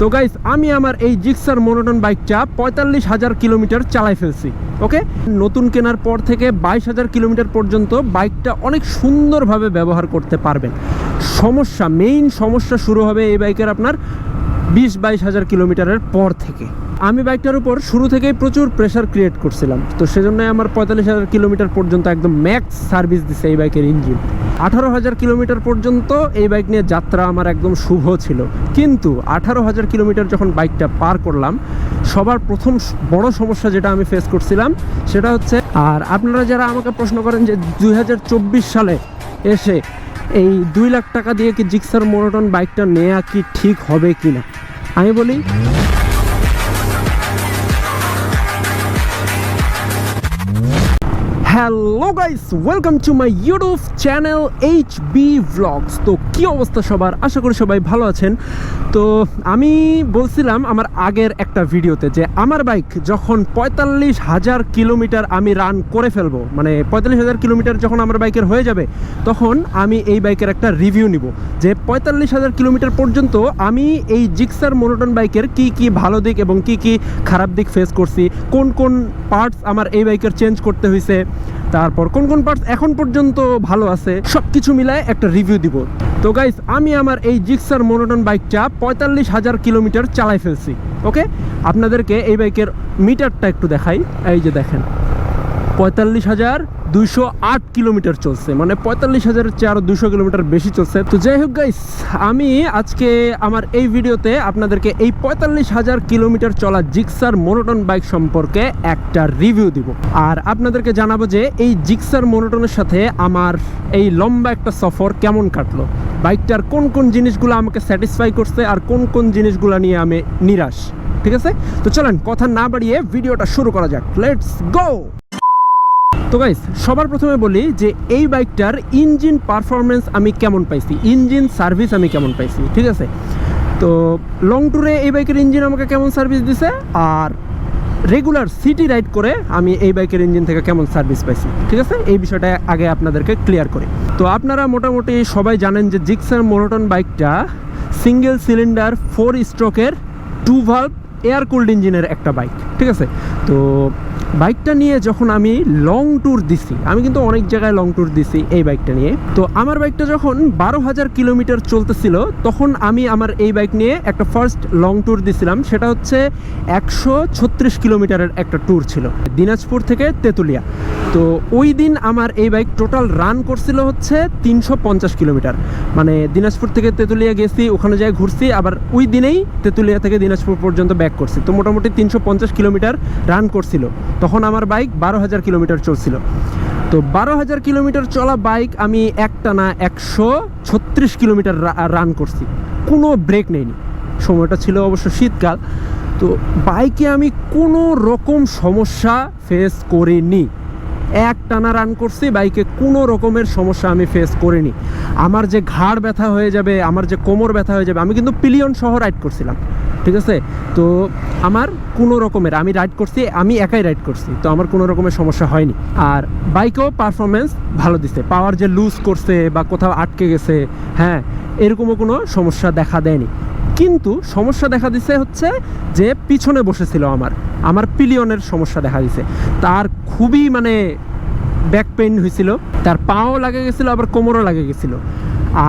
তো গাইস আমি আমার এই জিক্সার মোনোটন বাইকটা পঁয়তাল্লিশ হাজার কিলোমিটার চালাই ফেলছি ওকে নতুন কেনার পর থেকে বাইশ হাজার কিলোমিটার পর্যন্ত বাইকটা অনেক সুন্দরভাবে ব্যবহার করতে পারবেন। সমস্যা মেইন সমস্যা শুরু হবে এই বাইকের আপনার বিশ বাইশ হাজার কিলোমিটারের পর থেকে। আমি বাইকটার উপর শুরু থেকেই প্রচুর প্রেশার ক্রিয়েট করছিলাম। তো সেজন্য আমার পঁয়তাল্লিশ হাজার কিলোমিটার পর্যন্ত একদম ম্যাক্স সার্ভিস দিছে এই বাইকের ইঞ্জিন আঠারো হাজার কিলোমিটার পর্যন্ত এই বাইক নিয়ে যাত্রা আমার একদম শুভ ছিল। কিন্তু আঠারো হাজার কিলোমিটার যখন বাইকটা পার করলাম, সবার প্রথম বড় সমস্যা যেটা আমি ফেস করছিলাম, সেটা হচ্ছে, আর আপনারা যারা আমাকে প্রশ্ন করেন যে দু হাজার চব্বিশ সালে এসে এই দুই লাখ টাকা দিয়ে কি জিক্সার মোনোটন বাইকটা নেওয়া কি ঠিক হবে কি না আমি বলি hello guys welcome to my YouTube channel H B vlogs তো কী অবস্থা সবার? আশা করি সবাই ভালো আছেন। তো আমি বলছিলাম আমার আগের একটা ভিডিওতে যে আমার বাইক যখন পঁয়তাল্লিশ হাজার কিলোমিটার আমি রান করে ফেলব মানে পঁয়তাল্লিশ হাজার কিলোমিটার যখন আমার বাইকের হয়ে যাবে, তখন আমি এই বাইকের একটা রিভিউ নিব। যে পঁয়তাল্লিশ হাজার কিলোমিটার পর্যন্ত আমি এই জিক্সার মোনোটন বাইকের কি কি ভালো দিক এবং কি কি খারাপ দিক ফেস করছি, কোন কোন পার্টস আমার এই বাইকের চেঞ্জ করতে হয়েছে তারপর কোন কোন পার্টস এখন পর্যন্ত ভালো আছে সব কিছু মিলায় একটা রিভিউ দিব। তো গাইস আমি আমার এই জিক্সার মোনোটন বাইকটা পঁয়তাল্লিশ হাজার কিলোমিটার চালাই ফেলছি ওকে আপনাদেরকে এই বাইকের মিটারটা একটু দেখাই, এই যে দেখেন। পঁয়তাল্লিশ হাজার দুইশো আট কিলোমিটার চলছে। মানে পঁয়তাল্লিশ হাজারের চেয়ে আরও দুশো কিলোমিটার বেশি চলছে। তো যাই হোক গাইস আমি আজকে আমার এই ভিডিওতে আপনাদেরকে এই পঁয়তাল্লিশ হাজার কিলোমিটার চলা জিক্সার মোনোটন বাইক সম্পর্কে একটা রিভিউ দিব। আর আপনাদেরকে জানাব যে এই জিক্সার মোনোটনের সাথে আমার এই লম্বা একটা সফর কেমন কাটলো। বাইকটার কোন কোন জিনিসগুলো আমাকে স্যাটিসফাই করছে আর কোন কোন জিনিসগুলো নিয়ে আমি নিরাশ। ঠিক আছে? তো চলেন, কথা না বাড়িয়ে ভিডিওটা শুরু করা যাক। লেটস গো তো গাইস সবার প্রথমে বলি যে এই বাইকটার ইঞ্জিন পারফরমেন্স আমি কেমন পাইছি, ইঞ্জিন সার্ভিস আমি কেমন পাইছি, ঠিক আছে? তো লং ট্যুরে এই বাইকের ইঞ্জিন আমাকে কেমন সার্ভিস দিছে, আর রেগুলার সিটি রাইড করে আমি এই বাইকের ইঞ্জিন থেকে কেমন সার্ভিস পাইছি, ঠিক আছে? এই বিষয়টা আগে আপনাদেরকে ক্লিয়ার করি। তো আপনারা মোটামুটি সবাই জানেন যে জিক্সার মোনোটন বাইকটা সিঙ্গেল সিলিন্ডার ফোর স্ট্রোকের টু ভাল্ভ এয়ার কুল্ড ইঞ্জিনের একটা বাইক ঠিক আছে? তো বাইকটা নিয়ে যখন আমি লং ট্যুর দিছি, আমি কিন্তু অনেক জায়গায় লং ট্যুর দিছি এই বাইকটা নিয়ে, তো আমার বাইকটা যখন বারো হাজার কিলোমিটার চলতেছিল, তখন আমি আমার এই বাইক নিয়ে একটা ফার্স্ট লং ট্যুর দিছিলাম, সেটা হচ্ছে একশো ছত্রিশ কিলোমিটারের একটা ট্যুর ছিল, দিনাজপুর থেকে তেঁতুলিয়া। তো ওই দিন আমার এই বাইক টোটাল রান করছিল হচ্ছে তিনশো পঞ্চাশ কিলোমিটার। মানে দিনাজপুর থেকে তেঁতুলিয়া গেছি, ওখানে যাই ঘুরছি, আবার ওই দিনেই তেঁতুলিয়া থেকে দিনাজপুর পর্যন্ত ব্যাক করছি। তো মোটামুটি তিনশো পঞ্চাশ কিলোমিটার রান করছিল। তখন আমার বাইক বারো হাজার কিলোমিটার চলছিল। তো বারো হাজার কিলোমিটার চলা বাইক আমি একটানা একশো ছত্রিশ কিলোমিটার রান করছি। কোনো ব্রেক নেইনি। সময়টা ছিল অবশ্য শীতকাল। তো বাইকে আমি কোনো রকম সমস্যা ফেস করিনি। এক টানা রান করছি, বাইকে কোনো রকমের সমস্যা আমি ফেস করিনি। আমার যে ঘাড় ব্যথা হয়ে যাবে, আমার যে কোমর ব্যথা হয়ে যাবে, আমি কিন্তু পিলিয়ন সহ রাইড করছিলাম। ঠিক আছে? তো আমার কোনো রকমের, আমি রাইড করছি, আমি একাই রাইড করছি, তো আমার কোনো রকমের সমস্যা হয়নি। আর বাইকেও পারফরমেন্স ভালো দিছে পাওয়ার যে লুজ করছে বা কোথাও আটকে গেছে হ্যাঁ এরকমও কোনো সমস্যা দেখা দেয়নি। কিন্তু সমস্যা দেখা দিছে হচ্ছে যে পিছনে বসেছিল আমার আমার পিলিয়নের সমস্যা দেখা দিছে। তার খুবই মানে ব্যাক পেইন হয়েছিল, তার পাও লাগে গেছিল, আবার কোমরও লাগে গেছিল।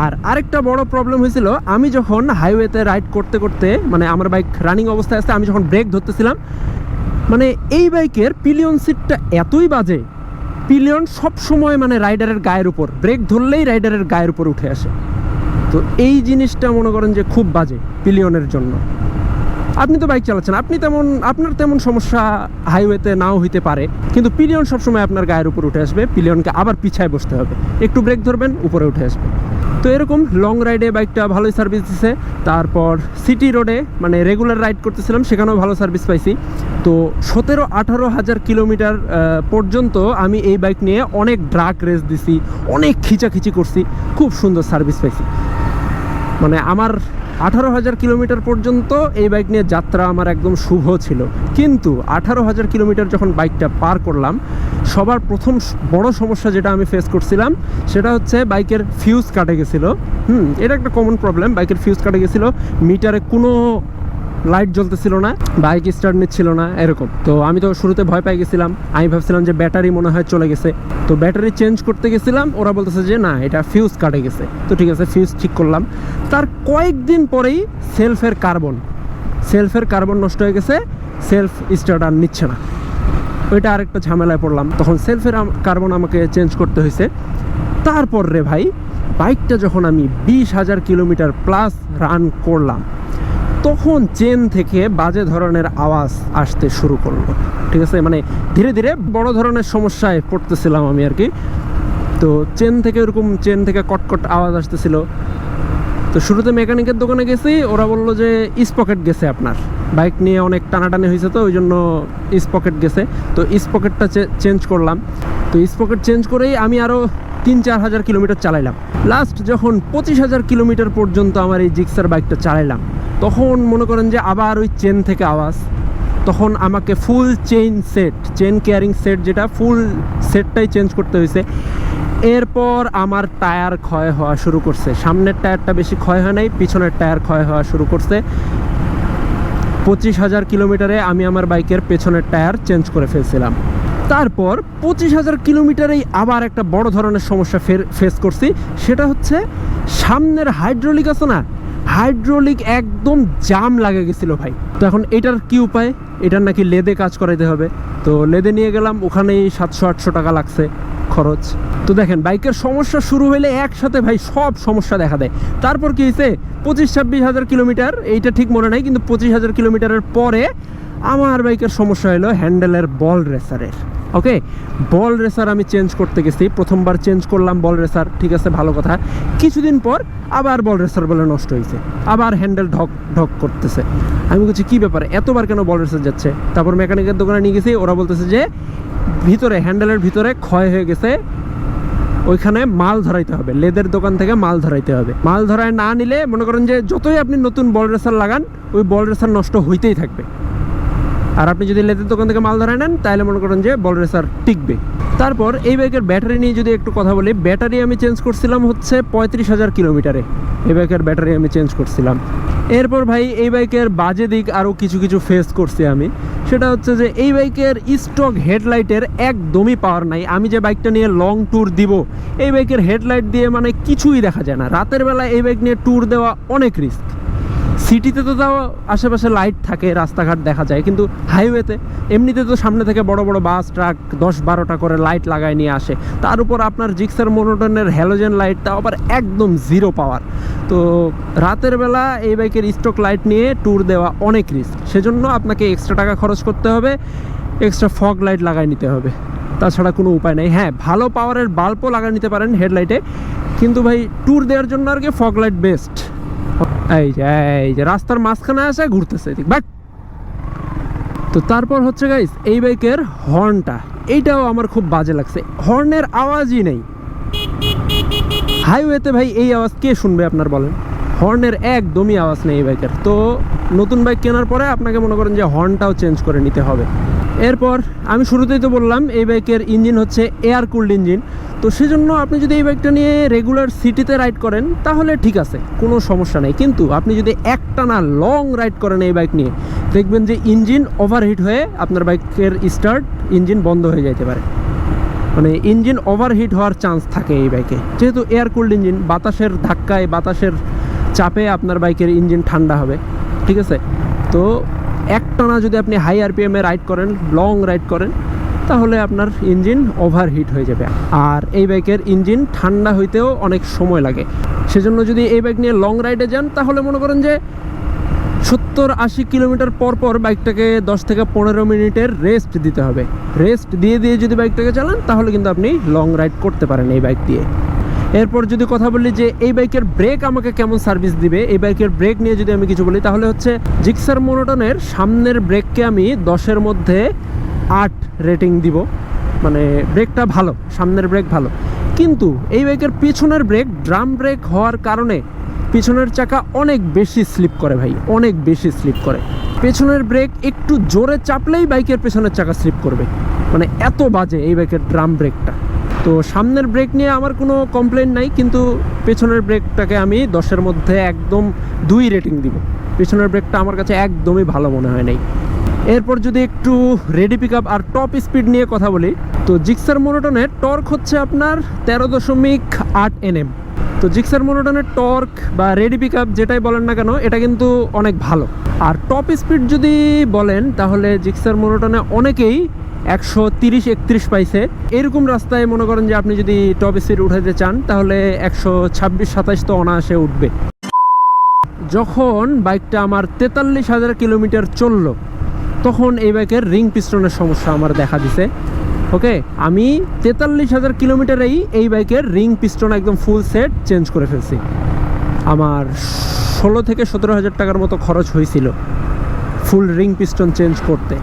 আর আরেকটা বড় প্রবলেম হয়েছিল, আমি যখন হাইওয়েতে রাইড করতে করতে মানে আমার বাইক রানিং অবস্থায় আছে আমি যখন ব্রেক ধরতেছিলাম মানে এই বাইকের পিলিয়ন সিটটা এতই বাজে পিলিয়ন সব সময় মানে রাইডারের গায়ের উপর ব্রেক ধরলেই রাইডারের গায়ের উপর উঠে আসে। তো এই জিনিসটা মনে করেন যে খুব বাজে পিলিয়নের জন্য। আপনি তো বাইক চালাচ্ছেন, আপনি তেমন, আপনার তেমন সমস্যা হাইওয়েতে নাও হইতে পারে, কিন্তু পিলিয়ন সবসময় আপনার গায়ের উপর উঠে আসবে পিলিয়নকে আবার পিছায় বসতে হবে। একটু ব্রেক ধরবেন, উপরে উঠে আসবে। তো এরকম লং রাইডে বাইকটা ভালোই সার্ভিস দিছে। তারপর সিটি রোডে মানে রেগুলার রাইড করতেছিলাম, সেখানেও ভালো সার্ভিস পাইছি। তো সতেরো আঠারো হাজার কিলোমিটার পর্যন্ত আমি এই বাইক নিয়ে অনেক ড্রাগ রেস দিছি, অনেক খিচাখিচি করছি, খুব সুন্দর সার্ভিস পাইছি। মানে আমার আঠারো হাজার কিলোমিটার পর্যন্ত এই বাইক নিয়ে যাত্রা আমার একদম শুভ ছিল। কিন্তু আঠারো হাজার কিলোমিটার যখন বাইকটা পার করলাম, সবার প্রথম বড় সমস্যা যেটা আমি ফেস করছিলাম, সেটা হচ্ছে বাইকের ফিউজ কাটে গেছিল। হুম, এটা একটা কমন প্রবলেম বাইকের ফিউজ কাটে গেছিল মিটারে কোনো লাইট জ্বলতেছিল না, বাইক স্টার্ট নিচ্ছিল না, এরকম। তো আমি তো শুরুতে ভয় পেয়ে গেছিলাম। আমি ভাবছিলাম যে ব্যাটারি মনে হয় চলে গেছে। তো ব্যাটারি চেঞ্জ করতে গেছিলাম, ওরা বলতেছে যে না, এটা ফিউজ কাটে গেছে। তো ঠিক আছে ফিউজ ঠিক করলাম। তার কয়েকদিন পরেই সেলফের কার্বন সেলফের কার্বন নষ্ট হয়ে গেছে সেলফ স্টার্ট আর নিচ্ছে না। ওইটা আরেকটা ঝামেলায় পড়লাম। তখন সেলফের কার্বন আমাকে চেঞ্জ করতে হয়েছে। তারপর রে ভাই বাইকটা যখন আমি বিশ হাজার কিলোমিটার প্লাস রান করলাম তখন চেন থেকে বাজে ধরনের আওয়াজ আসতে শুরু করল। ঠিক আছে? মানে ধীরে ধীরে বড় ধরনের সমস্যায় পড়তেছিলাম আমি আর কি। তো চেন থেকে ওরকম চেন থেকে কটকট আওয়াজ আসতেছিল। তো শুরুতে মেকানিকের দোকানে গেছি, ওরা বলল যে স্পকেট গেছে আপনার। বাইক নিয়ে অনেক টানাটানি হয়েছে তো, ওই জন্য স্পকেট গেছে। তো স্পকেটটা চেঞ্জ করলাম। তো স্পকেট চেঞ্জ করেই আমি আরও তিন চার হাজার কিলোমিটার চালাইলাম। লাস্ট যখন পঁচিশ হাজার কিলোমিটার পর্যন্ত আমার এই জিক্সার বাইকটা চালাইলাম তখন মনে করেন যে আবার ওই চেন থেকে আওয়াজ। তখন আমাকে full chain set chain caring set যেটা ফুল সেটটাই চেঞ্জ করতে হয়েছে। এরপর আমার টায়ার ক্ষয় হওয়া শুরু করছে। সামনের টায়ারটা বেশি ক্ষয় হয় নাই, পিছনের টায়ার ক্ষয় হওয়া শুরু করছে। পঁচিশ হাজার কিলোমিটারে আমি আমার বাইকের পেছনের টায়ার চেঞ্জ করে ফেলছিলাম। তারপর পঁচিশ হাজার কিলোমিটারেই আবার একটা বড় ধরনের সমস্যা ফের ফেস করছি। সেটা হচ্ছে সামনের হাইড্রোলিক আছে না হাইড্রোলিক একদম জাম লাগে গেছিল ভাই। তো এখন এটার কি উপায়? এটার নাকি লেদে কাজ করাইতে হবে। তো লেদে নিয়ে গেলাম, ওখানেই সাতশো, আটশো টাকা লাগছে খরচ। তো দেখেন, বাইকের সমস্যা শুরু হলে একসাথে ভাই সব সমস্যা দেখা দেয়। তারপর কি হয়েছে পঁচিশ, ছাব্বিশ হাজার কিলোমিটার, এইটা ঠিক মনে নাই, কিন্তু পঁচিশ হাজার কিলোমিটারের পরে আমার বাইকের সমস্যা হলো হ্যান্ডেলের বল রেসারের। ওকে বল রেসার আমি চেঞ্জ করতে গেছি। প্রথমবার চেঞ্জ করলাম বল রেসার ঠিক আছে, ভালো কথা। কিছুদিন পর আবার বল রেসার বলে নষ্ট হয়েছে আবার হ্যান্ডেল ঢক ঢক করতেছে। আমি বলছি, কী ব্যাপার? এতবার কেন বল রেসার যাচ্ছে? তারপর মেকানিকের দোকানে নিয়ে গেছি। ওরা বলতেছে যে, ভিতরে হ্যান্ডেলের ভিতরে ক্ষয় হয়ে গেছে। ওইখানে মাল ধরাইতে হবে। লেদের দোকান থেকে মাল ধরাইতে হবে। মাল ধরায় না নিলে মনে করেন যে, যতই আপনি নতুন বল রেসার লাগান, ওই বল রেসার নষ্ট হইতেই থাকবে। আর আপনি যদি লেদের দোকান থেকে মাল ধরে নেন, তাহলে মনে করেন যে বল রেসার টিকবে। তারপর এই বাইকের ব্যাটারি নিয়ে যদি একটু কথা বলি, ব্যাটারি আমি চেঞ্জ করছিলাম হচ্ছে পঁয়ত্রিশ হাজার কিলোমিটারে। এই বাইকের ব্যাটারি আমি চেঞ্জ করছিলাম। এরপর ভাই, এই বাইকের বাজে দিক আরও কিছু কিছু ফেস করছি আমি। সেটা হচ্ছে যে এই বাইকের স্টক হেডলাইটের একদমই পাওয়ার নাই। আমি যে বাইকটা নিয়ে লং ট্যুর দিব, এই বাইকের হেডলাইট দিয়ে মানে কিছুই দেখা যায় না। রাতের বেলা এই বাইক নিয়ে ট্যুর দেওয়া অনেক রিস্ক সিটিতে তো তাও আশেপাশে লাইট থাকে, রাস্তাঘাট দেখা যায়। কিন্তু হাইওয়েতে এমনিতে তো সামনে থেকে বড় বড় বাস ট্রাক দশ বারোটা করে লাইট লাগায় নিয়ে আসে। তার উপর আপনার জিক্সার মোনোটনের হ্যালোজেন লাইট তাও আবার একদম জিরো পাওয়ার তো রাতের বেলা এই বাইকের স্টক লাইট নিয়ে ট্যুর দেওয়া অনেক রিস্ক সেজন্য আপনাকে এক্সট্রা টাকা খরচ করতে হবে এক্সট্রা ফগ লাইট লাগাই নিতে হবে। তাছাড়া কোনো উপায় নেই। হ্যাঁ ভালো পাওয়ারের বাল্বও লাগাই নিতে পারেন হেডলাইটে কিন্তু ভাই ট্যুর দেওয়ার জন্য আর কি ফগ লাইট বেস্ট এই যে এই যে, রাস্তার মাঝখানে আসে ঘুরতেছে বাট তো তারপর হচ্ছে গাইস এই বাইকের হর্নটা এইটাও আমার খুব বাজে লাগছে। হর্নের আওয়াজই নেই। হাইওয়েতে ভাই, এই আওয়াজ কে শুনবে আপনার বলেন? হর্নের একদমই আওয়াজ নেই এই বাইকের। তো নতুন বাইক কেনার পরে আপনাকে মনে করেন যে হর্নটাও চেঞ্জ করে নিতে হবে। এরপর আমি শুরুতেই তো বললাম, এই বাইকের ইঞ্জিন হচ্ছে এয়ার কুল্ড ইঞ্জিন। তো সেজন্য আপনি যদি এই বাইকটা নিয়ে রেগুলার সিটিতে রাইড করেন, তাহলে ঠিক আছে, কোনো সমস্যা নেই। কিন্তু আপনি যদি একটানা লং রাইড করেন এই বাইক নিয়ে, দেখবেন যে ইঞ্জিন ওভারহিট হয়ে আপনার বাইকের স্টার্ট ইঞ্জিন বন্ধ হয়ে যেতে পারে। মানে ইঞ্জিন ওভারহিট হওয়ার চান্স থাকে এই বাইকে। যেহেতু এয়ার কুল্ড ইঞ্জিন, বাতাসের ধাক্কায়, বাতাসের চাপে আপনার বাইকের ইঞ্জিন ঠান্ডা হবে। ঠিক আছে? তো একটানা যদি আপনি হাই আরপিএমে রাইড করেন লং রাইড করেন, তাহলে আপনার ইঞ্জিন ওভারহিট হয়ে যাবে। আর এই বাইকের ইঞ্জিন ঠান্ডা হইতেও অনেক সময় লাগে। সেজন্য যদি এই বাইক নিয়ে লং রাইডে যান, তাহলে মনে করেন যে সত্তর আশি কিলোমিটার পর পর বাইকটাকে দশ থেকে পনেরো মিনিটের রেস্ট দিতে হবে। রেস্ট দিয়ে দিয়ে যদি বাইকটাকে চালান, তাহলে কিন্তু আপনি লং রাইড করতে পারেন এই বাইক দিয়ে। এরপর যদি কথা বলি যে এই বাইকের ব্রেক আমাকে কেমন সার্ভিস দিবে? এই বাইকের ব্রেক নিয়ে যদি আমি কিছু বলি, তাহলে হচ্ছে জিক্সার মোনোটনের সামনের ব্রেককে আমি দশের মধ্যে আট রেটিং দিব। মানে ব্রেকটা ভালো, সামনের ব্রেক ভালো। কিন্তু এই বাইকের পিছনের ব্রেক ড্রাম ব্রেক হওয়ার কারণে পিছনের চাকা অনেক বেশি স্লিপ করে ভাই, অনেক বেশি স্লিপ করে। পেছনের ব্রেক একটু জোরে চাপলেই বাইকের পেছনের চাকা স্লিপ করবে। মানে এত বাজে এই বাইকের ড্রাম ব্রেকটা তো সামনের ব্রেক নিয়ে আমার কোনো কমপ্লেন নাই, কিন্তু পেছনের ব্রেকটাকে আমি দশের মধ্যে একদম দুই রেটিং দিব। পেছনের ব্রেকটা আমার কাছে একদমই ভালো মনে হয় নাই। এরপর যদি একটু রেডি পিক আপ আর টপ স্পিড নিয়ে কথা বলি, তো জিক্সার মোনোটনের টর্ক হচ্ছে আপনার তেরো দশমিক আট এনএম তো জিক্সার মোনোটনের টর্ক বা রেডি পিক আপ যেটাই বলেন না কেন, এটা কিন্তু অনেক ভালো। আর টপ স্পিড যদি বলেন, তাহলে জিক্সার মোনোটনে অনেকেই একশো তিরিশ, একত্রিশ পাইছে। এরকম রাস্তায় মনে করেন যে আপনি যদি টপ স্পিড উঠাতে চান, তাহলে একশো ছাব্বিশ, সাতাইশ তো অনায়াসে উঠবে। যখন বাইকটা আমার তেতাল্লিশ হাজার কিলোমিটার চলল, তখন এই বাইকের রিং পিস্টনের সমস্যা আমার দেখা দিছে। ওকে, আমি তেতাল্লিশ হাজার কিলোমিটারেই এই বাইকের রিং পিস্টন একদম ফুল সেট চেঞ্জ করে ফেলছি। আমার ষোলো থেকে সতেরো হাজার টাকার মতো খরচ হয়েছিল ফুল রিং পিস্টন চেঞ্জ করতে।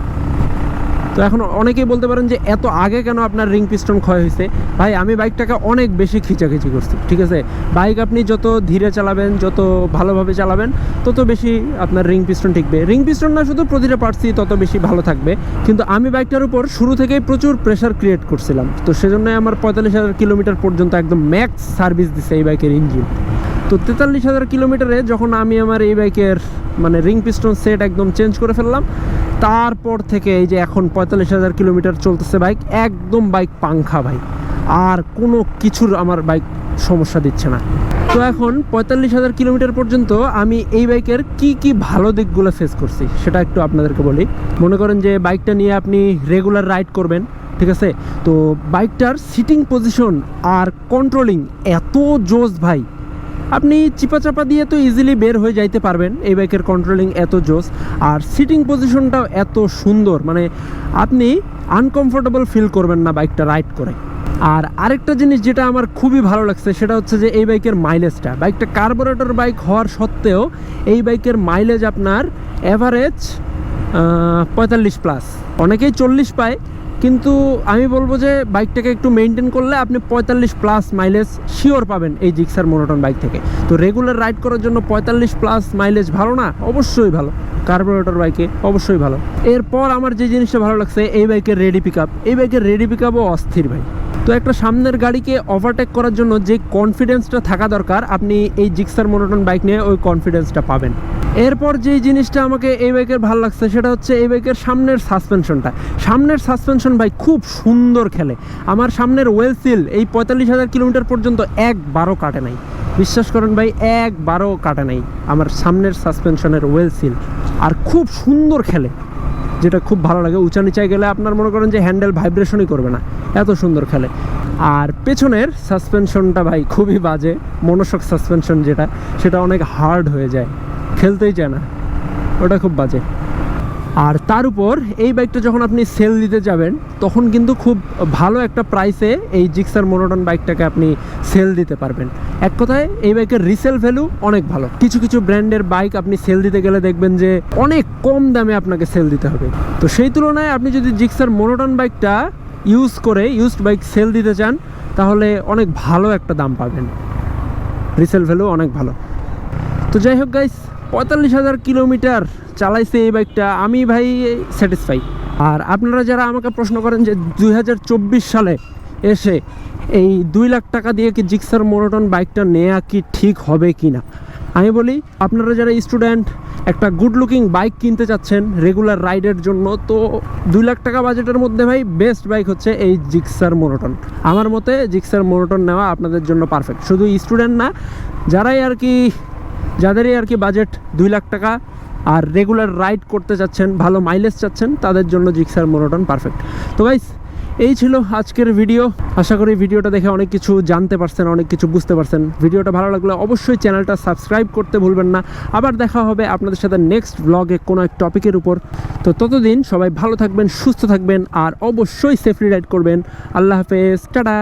তো এখন অনেকেই বলতে পারেন যে, এত আগে কেন আপনার রিং পিস্টন ক্ষয় হয়েছে? ভাই, আমি বাইকটাকে অনেক বেশি খিচাখিচি করছি, ঠিক আছে? বাইক আপনি যত ধীরে চালাবেন, যত ভালোভাবে চালাবেন, তত বেশি আপনার রিং পিস্টন টিকবে। রিং পিস্টন না, শুধু প্রতিটা পার্টসই তত বেশি ভালো থাকবে। কিন্তু আমি বাইকটার উপর শুরু থেকেই প্রচুর প্রেশার ক্রিয়েট করছিলাম। তো সেজন্যই আমার পঁয়তাল্লিশ হাজার কিলোমিটার পর্যন্ত একদম ম্যাক্স সার্ভিস দিছে এই বাইকের ইঞ্জিন তো তেতাল্লিশ হাজার কিলোমিটারে যখন আমি আমার এই বাইকের মানে রিং পিস্টন সেট একদম চেঞ্জ করে ফেললাম তারপর থেকে এই যে এখন পঁয়তাল্লিশ হাজার কিলোমিটার চলতেছে বাইক, একদম বাইক পাংখা ভাই। আর কোনো কিছুর আমার বাইক সমস্যা দিচ্ছে না। তো এখন পঁয়তাল্লিশ হাজার কিলোমিটার পর্যন্ত আমি এই বাইকের কি কি ভালো দিকগুলো ফেস করছি, সেটা একটু আপনাদেরকে বলি। মনে করেন যে বাইকটা নিয়ে আপনি রেগুলার রাইড করবেন, ঠিক আছে? তো বাইকটার সিটিং পজিশন আর কন্ট্রোলিং এত জোস ভাই। আপনি চিপা চাপা দিয়ে তো ইজিলি বের হয়ে যাইতে পারবেন। এই বাইকের কন্ট্রোলিং এত জোস। আর সিটিং পজিশনটাও এত সুন্দর। মানে আপনি আনকমফোর্টেবল ফিল করবেন না বাইকটা রাইড করে। আর আরেকটা জিনিস যেটা আমার খুবই ভালো লাগছে, সেটা হচ্ছে যে এই বাইকের মাইলেজটা বাইকটা কার্বোরেটর বাইক হওয়ার সত্ত্বেও এই বাইকের মাইলেজ আপনার অ্যাভারেজ পঁয়তাল্লিশ প্লাস অনেকেই চল্লিশ পায় কিন্তু আমি বলব যে বাইকটাকে একটু মেনটেন করলে আপনি পঁয়তাল্লিশ প্লাস মাইলেজ শিওর পাবেন এই জিক্সার মোনোটন বাইক থেকে। তো রেগুলার রাইড করার জন্য পঁয়তাল্লিশ প্লাস মাইলেজ ভালো না? অবশ্যই ভালো। কার্বোরেটর বাইকে অবশ্যই ভালো। এরপর আমার যে জিনিসটা ভালো লাগছে, এই বাইকের রেডি পিক এই বাইকের রেডি পিক আপও অস্থির ভাই। তো একটা সামনের গাড়িকে ওভারটেক করার জন্য যে কনফিডেন্সটা থাকা দরকার, আপনি এই জিক্সার মোনোটন বাইক নিয়ে ওই কনফিডেন্সটা পাবেন। এরপর যেই জিনিসটা আমাকে এই বাইকের ভালো লাগছে, সেটা হচ্ছে এই বাইকের সামনের সাসপেনশনটা সামনের সাসপেনশন ভাই খুব সুন্দর খেলে। আমার সামনের ওয়েল সিল এই পঁয়তাল্লিশ হাজার কিলোমিটার পর্যন্ত একবারও কাটে নাই। বিশ্বাস করেন ভাই, একবারও কাটে নাই আমার সামনের সাসপেনশনের ওয়েল সিল আর খুব সুন্দর খেলে, যেটা খুব ভালো লাগে। উঁচা নিচায় গেলে আপনার মনে করেন যে হ্যান্ডেল ভাইব্রেশনই করবে না। এত সুন্দর খেলে। আর পেছনের সাসপেনশনটা ভাই খুবই বাজে মনোশক সাসপেনশন যেটা, সেটা অনেক হার্ড হয়ে যায়। খেলতেই চায় না। ওটা খুব বাজে। আর তার উপর এই বাইকটা যখন আপনি সেল দিতে যাবেন, তখন কিন্তু খুব ভালো একটা প্রাইসে এই জিক্সার মোনোটন বাইকটাকে আপনি সেল দিতে পারবেন। এক কথায়, এই বাইকের রিসেল ভ্যালু অনেক ভালো। কিছু কিছু ব্র্যান্ডের বাইক আপনি সেল দিতে গেলে দেখবেন যে অনেক কম দামে আপনাকে সেল দিতে হবে। তো সেই তুলনায় আপনি যদি জিক্সার মোনোটন বাইকটা ইউজ করে ইউজড বাইক সেল দিতে চান, তাহলে অনেক ভালো একটা দাম পাবেন। রিসেল ভ্যালু অনেক ভালো। তো যাই হোক গাইস পঁয়তাল্লিশ হাজার কিলোমিটার চালাইছে এই বাইকটা আমি ভাই স্যাটিসফাই আর আপনারা যারা আমাকে প্রশ্ন করেন যে দুই হাজার চব্বিশ সালে এসে এই দুই লাখ টাকা দিয়ে কি জিক্সার মোনোটন বাইকটা নেওয়া কি ঠিক হবে কি না? আমি বলি, আপনারা যারা স্টুডেন্ট একটা গুড লুকিং বাইক কিনতে চাচ্ছেন রেগুলার রাইডের জন্য, তো দুই লাখ টাকা বাজেটের মধ্যে ভাই বেস্ট বাইক হচ্ছে এই জিক্সার মোনোটন। আমার মতে জিক্সার মোনোটন নেওয়া আপনাদের জন্য পারফেক্ট শুধু স্টুডেন্ট না, যারাই আর কি যাদেরই আর কি বাজেট দুই লাখ টাকা আর রেগুলার রাইড করতে চাচ্ছেন, ভালো মাইলেজ চাচ্ছেন, তাদের জন্য জিক্সার মোনোটন পারফেক্ট তো গাইস এই ছিল আজকের ভিডিও আশা করি ভিডিওটা দেখে অনেক কিছু জানতে পারছেন, অনেক কিছু বুঝতে পারছেন। ভিডিওটা ভালো লাগলে অবশ্যই চ্যানেলটা সাবস্ক্রাইব করতে ভুলবেন না। আবার দেখা হবে আপনাদের সাথে নেক্সট ব্লগে কোনো এক টপিকের উপর। তো ততদিন সবাই ভালো থাকবেন, সুস্থ থাকবেন, আর অবশ্যই সেফলি রাইড করবেন। আল্লাহ হাফেজ, টাটা!